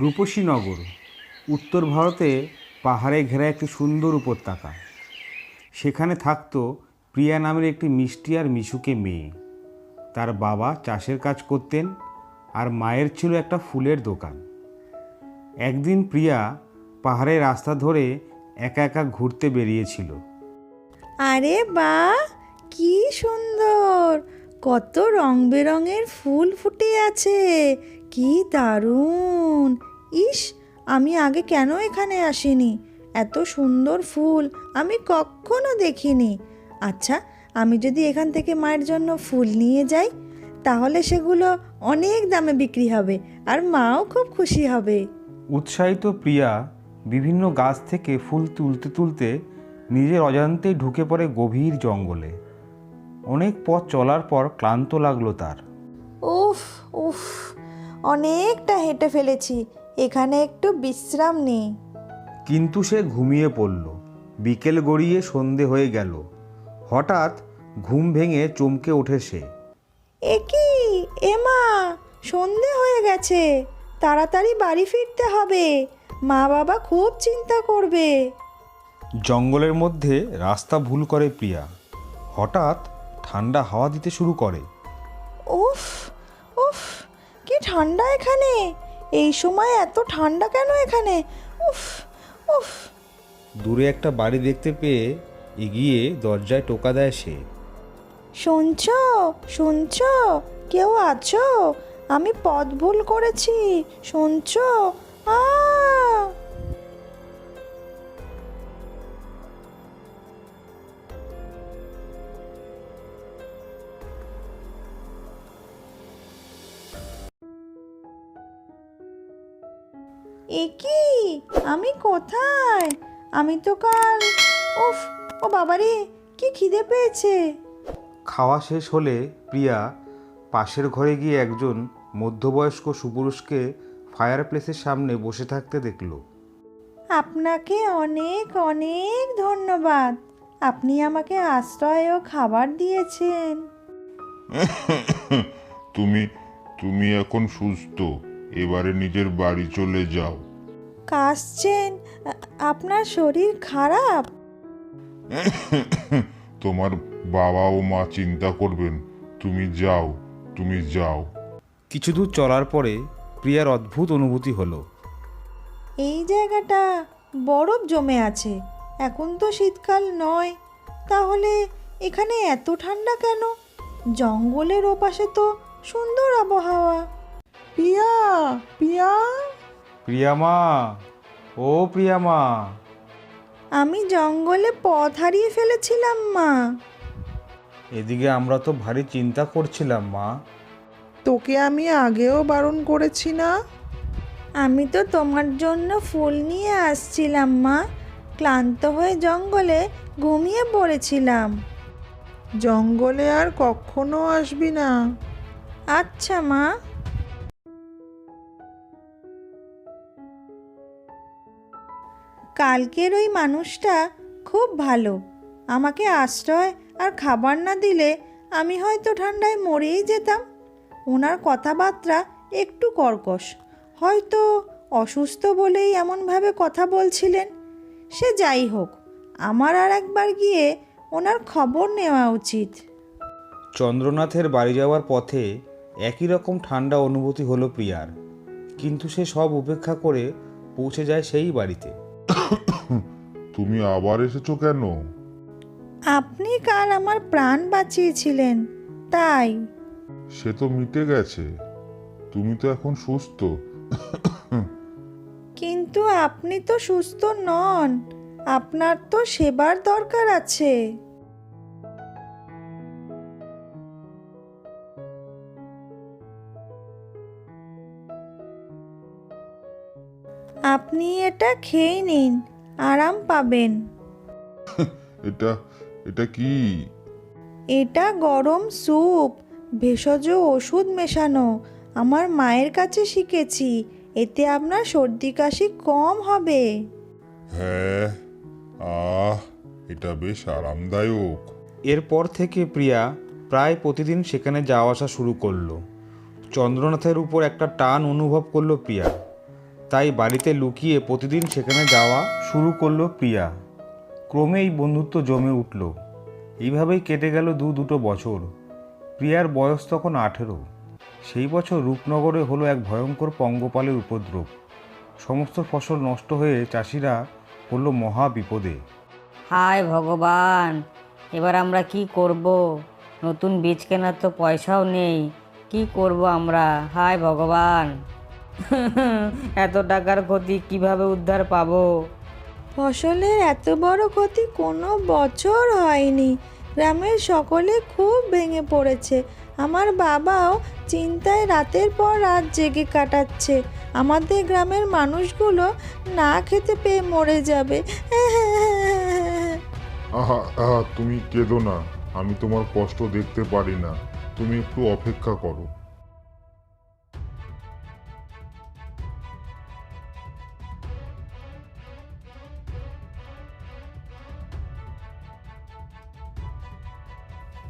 রূপসীনগর উত্তর ভারতে পাহাড়ে ঘেরা একটি সুন্দর উপত্যকা। সেখানে থাকতো প্রিয়া নামের একটি মিষ্টি আর মিশুকে মেয়ে। তার বাবা চাষের কাজ করতেন আর মায়ের ছিল একটা ফুলের দোকান। একদিন প্রিয়া পাহাড়ের রাস্তা ধরে একা একা ঘুরতে বেরিয়েছিল। আরে বা, কি সুন্দর! কত রং বেরঙের ফুল ফুটে আছে! কি দারুণ। ইস আমি আগে কেন এখানে আসিনি? এত সুন্দর ফুল আমি কখনো দেখিনি। আচ্ছা আমি যদি এখান থেকে মায়ের জন্য ফুল নিয়ে যাই তাহলে সেগুলো অনেক দামে বিক্রি হবে আর মাও খুব খুশি হবে। উৎসাহিত প্রিয়া বিভিন্ন গাছ থেকে ফুল তুলতে তুলতে নিজের অজান্তেই ঢুকে পড়ে গভীর জঙ্গলে। অনেক পথ চলার পর ক্লান্ত লাগল তার। উফ উফ অনেকটা হেঁটে ফেলেছি এখানে একটু বিশ্রাম নেই। কিন্তু সে ঘুমিয়ে পড়ল বিকেল গড়িয়ে সন্ধে হয়ে গেল। হঠাৎ ঘুম ভেঙে চমকে ওঠে সে। এ কি? এমা সন্ধে হয়ে গেছে তাড়াতাড়ি বাড়ি ফিরতে হবে মা বাবা খুব চিন্তা করবে। জঙ্গলের মধ্যে রাস্তা ভুল করে প্রিয়া। হঠাৎ ঠান্ডা হাওয়া দিতে শুরু করে। উফ ঠান্ডা এখানে? এই সময় এত ঠান্ডা কেন এখানে? উফ উফ। দূরে একটা বাড়ি দেখতে পেয়ে এগিয়ে দরজায় টোকা দেয় সে। শুনছ শুনছ কেউ আছো? আমি পথ ভুল করেছি শুনছ? আ এ কি? আমি কোথায়? আমি তো কাল উফ ও বাবারে কি খিদে পেয়েছে। খাওয়া শেষ হলে প্রিয়া পাশের ঘরে গিয়ে একজন মধ্যবয়স্ক সুপুরুষকে ফায়ার প্লেসের সামনে বসে থাকতে দেখল। আপনাকে অনেক অনেক ধন্যবাদ। আপনি আমাকে আশ্রয় ও খাবার দিয়েছেন। তুমি তুমি এখন সুস্থ। এবারে নিজের বাড়ি চলে যাও। কাশছেন আপনার শরীর খারাপ? তোমার বাবা ও মা চিন্তা করবেন। তুমি যাও তুমি যাও। কিছু দূর চলার পরে প্রিয়ার অদ্ভুত অনুভূতি হলো। এই জায়গাটা বরফ জমে আছে এখন তো শীতকাল নয়। তাহলে এখানে এত ঠান্ডা কেন? জঙ্গলের ওপাশে তো সুন্দর আবহাওয়া। পিয়া প্রিয়া? প্রিয়ামা ও প্রিয়ামা আমি জঙ্গলে পথ হারিয়ে ফেলেছিলাম মা। এদিকে আমরা তো ভারী চিন্তা করছিলাম মা। তোকে আমি আগেও বারণ করেছি না? আমি তো তোমার জন্য ফুল নিয়ে আসছিলাম মা। ক্লান্ত হয়ে জঙ্গলে ঘুমিয়ে পড়েছিলাম। জঙ্গলে আর কখনো আসবি না। আচ্ছা মা। কালকের ওই মানুষটা খুব ভালো। আমাকে আশ্রয় আর খাবার না দিলে আমি হয়তো ঠান্ডায় মরেই যেতাম। ওনার কথাবার্তা একটু কর্কশ। হয়তো অসুস্থ বলেই এমনভাবে কথা বলছিলেন। সে যাই হোক, আমার আর একবার গিয়ে ওনার খবর নেওয়া উচিত। চন্দ্রনাথের বাড়ি যাওয়ার পথে একই রকম ঠান্ডা অনুভূতি হলো প্রিয়ার। কিন্তু সে সব উপেক্ষা করে পৌঁছে যায় সেই বাড়িতে। তুমি আবার এসেছ কেন? আপনি কাল আমার প্রাণ বাঁচিয়েছিলেন তাই। সে তো মিটে গেছে। তুমি তো এখন সুস্থ। কিন্তু আপনি তো সুস্থ নন আপনার তো সেবার দরকার আছে। আপনি এটা খেয়ে নিন আরাম পাবেন। এটা এটা কি? এটা গরম স্যুপ ভেষজ ওষুধ মেশানো আমার মায়ের কাছে শিখেছি এতে আপনার সর্দি কাশি কম হবে। হ্যাঁ আহ এটা বেশ আরামদায়ক। এরপর থেকে প্রিয়া প্রায় প্রতিদিন সেখানে যাওয়া আসা শুরু করল। চন্দ্রনাথের উপর একটা টান অনুভব করল প্রিয়া। তাই বাড়িতে লুকিয়ে প্রতিদিন সেখানে যাওয়া শুরু করল প্রিয়া। ক্রমে এই বন্ধুত্ব জমে উঠল। এইভাবেই কেটে গেল দু দুটো বছর। প্রিয়ার বয়স তখন আঠেরো। সেই বছর রূপনগরে হলো এক ভয়ঙ্কর পঙ্গপালের উপদ্রব। সমস্ত ফসল নষ্ট হয়ে চাষিরা পড়ল মহা বিপদে। হায় ভগবান, এবার আমরা কি করব? নতুন বীজ কেনার তো পয়সাও নেই। কি করব আমরা? হায় ভগবান। এত টাকার ক্ষতি কীভাবে উদ্ধার পাবো? ফসলের এত বড় ক্ষতি কোনো বছর হয়নি। গ্রামের সকলে খুব ভেঙে পড়েছে। আমার বাবাও চিন্তায় রাতের পর রাত জেগে কাটাচ্ছে। আমাদের গ্রামের মানুষগুলো না খেতে পেয়ে মরে যাবে। আহা আহা তুমি কেঁদো না। আমি তোমার কষ্ট দেখতে পারি না। তুমি একটু অপেক্ষা করো।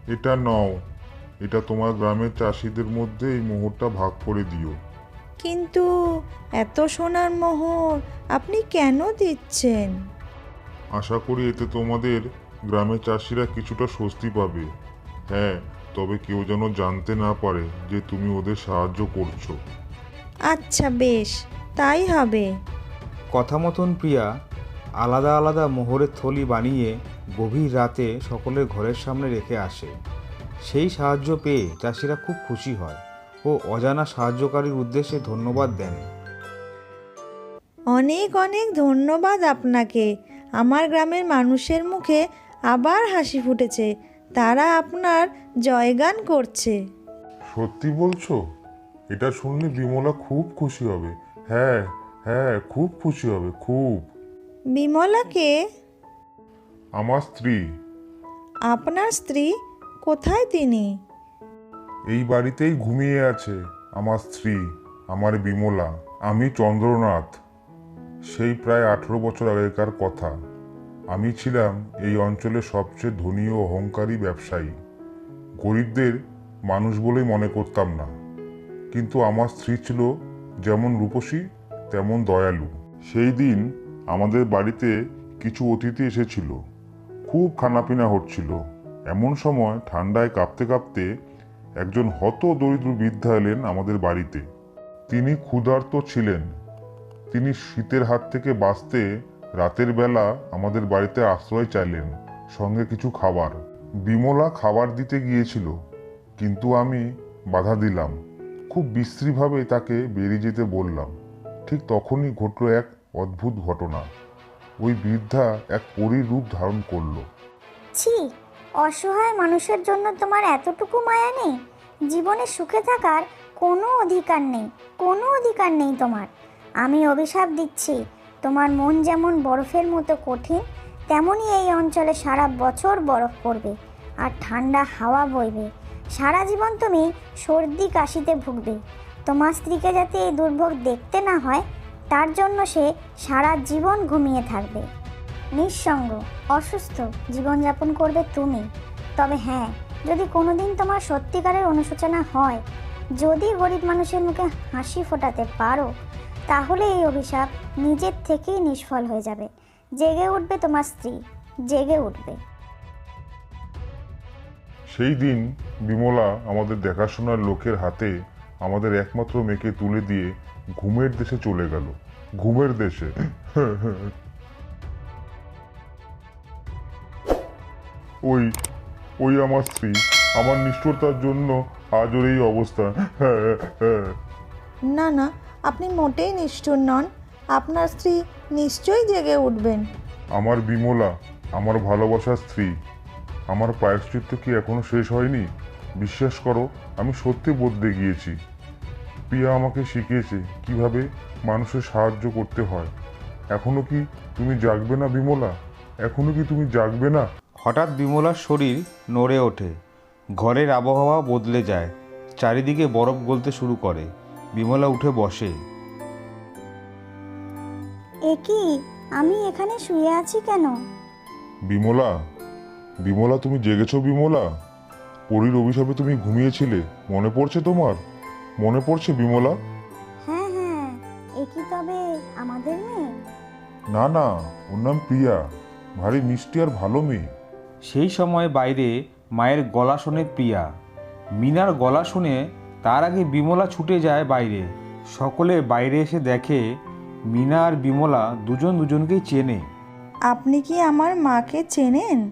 এটা নাও। এটা তোমার গ্রামের চাষিদের মধ্যে এই মোহরটা ভাগ করে দিও। কিন্তু এত সোনার মোহর আপনি কেন দিচ্ছেন? আশা করি এতে তোমাদের গ্রামের চাষিরা কিছুটা স্বস্তি পাবে। হ্যাঁ তবে কেউ যেন জানতে না পারে যে তুমি ওদের সাহায্য করছ। আচ্ছা বেশ তাই হবে। কথা মতন প্রিয়া আলাদা আলাদা মোহরের থলি বানিয়ে গভীর রাতে সকলের ঘরের সামনে রেখে আসে। সেই সাহায্য পেয়ে চাষিরা খুব খুশি হয় ও অজানা সাহায্যকারীর উদ্দেশ্যে ধন্যবাদ দেন। অনেক অনেক ধন্যবাদ আপনাকে। আমার গ্রামের মানুষের মুখে আবার হাসি ফুটেছে। তারা আপনার জয়গান করছে। সত্যি বলছো? এটা শুনলে বিমলা খুব খুশি হবে। হ্যাঁ হ্যাঁ খুব খুশি হবে খুব। বিমলাকে আমার স্ত্রী। আপনার স্ত্রী? কোথায় তিনি? এই বাড়িতেই ঘুমিয়ে আছে আমার স্ত্রী আমার বিমলা। আমি চন্দ্রনাথ। সেই প্রায় আঠেরো বছর আগেকার কথা। আমি ছিলাম এই অঞ্চলের সবচেয়ে ধনী ও অহংকারী ব্যবসায়ী। গরিবদের মানুষ বলেই মনে করতাম না। কিন্তু আমার স্ত্রী ছিল যেমন রূপসী তেমন দয়ালু। সেই দিন আমাদের বাড়িতে কিছু অতিথি এসেছিল। খুব খানাপিনা হচ্ছিল। এমন সময় ঠান্ডায় কাঁপতে কাঁপতে একজন হত দরিদ্র বৃদ্ধা এলেন আমাদের বাড়িতে। তিনি ক্ষুধার্ত ছিলেন। তিনি শীতের হাত থেকে বাঁচতে রাতের বেলা আমাদের বাড়িতে আশ্রয় চাইলেন, সঙ্গে কিছু খাবার। বিমলা খাবার দিতে গিয়েছিল, কিন্তু আমি বাধা দিলাম। খুব বিশ্রীভাবে তাকে বেরিয়ে যেতে বললাম। ঠিক তখনই ঘটল এক অদ্ভুত ঘটনা। ওই বৃদ্ধা এক পরীর রূপ ধারণ করল। ছি, অসহায় মানুষের জন্য তোমার এতটুকু মায়া নেই? জীবনে সুখে থাকার কোনো অধিকার নেই, কোনো অধিকার নেই তোমার। আমি অভিশাপ দিচ্ছি, তোমার মন যেমন বরফের মতো কঠিন তেমনই এই অঞ্চলে সারা বছর বরফ পড়বে আর ঠান্ডা হাওয়া বইবে। সারা জীবন তুমি সর্দি কাশিতে ভুগবে। তোমার স্ত্রীকে যাতে এই দুর্ভোগ দেখতে না হয় তার জন্য সে সারা জীবন ঘুমিয়ে থাকবে। নিঃসঙ্গ, অসুস্থ জীবনযাপন করবে তুমি। তবে হ্যাঁ যদি কোনোদিন তোমার সত্যিকারের অনুশোচনা হয়, যদি গরিব মানুষের মুখে হাসি ফোটাতে পারো, তাহলে এই অভিশাপ নিজের থেকেই নিষ্ফল হয়ে যাবে। জেগে উঠবে তোমার স্ত্রী, জেগে উঠবে। সেই দিন বিমলা আমাদের দেখাশোনার লোকের হাতে আমাদের একমাত্র মেয়েকে তুলে দিয়ে ঘুমের দেশে চলে গেল। ঘুমের দেশে। ওই ওই আমার স্ত্রী আমার নিষ্ঠুরতার জন্য আজ ওর এই অবস্থা। না না আপনি মোটেই নিষ্ঠুর নন। আপনার স্ত্রী নিশ্চয়ই জেগে উঠবেন। আমার বিমলা আমার ভালোবাসার স্ত্রী আমার প্রায়শ্চিত্ত কি এখনও শেষ হয়নি? বিশ্বাস করো আমি সত্যি বদলে গিয়েছি। প্রিয়া আমাকে শিখিয়েছে কীভাবে মানুষের সাহায্য করতে হয়। এখনও কি তুমি জাগবে না বিমলা? এখনও কি তুমি জাগবে না? হঠাৎ বিমলার শরীর নড়ে ওঠে। ঘরের আবহাওয়া বদলে যায়। চারিদিকে বরফ গলতে শুরু করে। বিমলা উঠে বসে। এ কি? আমি এখানে শুয়ে আছি কেন? বিমলা বিমলা তুমি জেগেছো বিমলা? পরীর অভিশাপে তুমি ঘুমিয়েছিলে মনে পড়ছে তোমার? মনে পড়ছে বিমলা? হ্যাঁ হ্যাঁ এ কি তবে আমাদের মেয়ে? না না ওর নাম প্রিয়া ভারী মিষ্টি আর ভালো মেয়ে। সেই সময় বাইরে মায়ের গলা শোনে প্রিয়া। মিনার গলা শুনে তার আগে বিমলা ছুটে যায় বাইরে। সকলে বাইরে এসে দেখে মিনা আর বিমলা দুজন দুজনকেই চেনে। আপনি কি আমার মাকে চেনেন?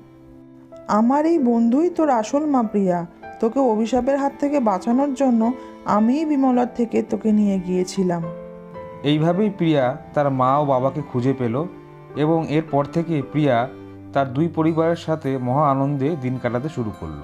আমার এই বন্ধুই তোর আসল মা প্রিয়া। তোকে অভিশাপের হাত থেকে বাঁচানোর জন্য আমিই বিমলার থেকে তোকে নিয়ে গিয়েছিলাম। এইভাবেই প্রিয়া তার মা ও বাবাকে খুঁজে পেল এবং এরপর থেকে প্রিয়া তার দুই পরিবারের সাথে মহা আনন্দে দিন কাটাতে শুরু করল।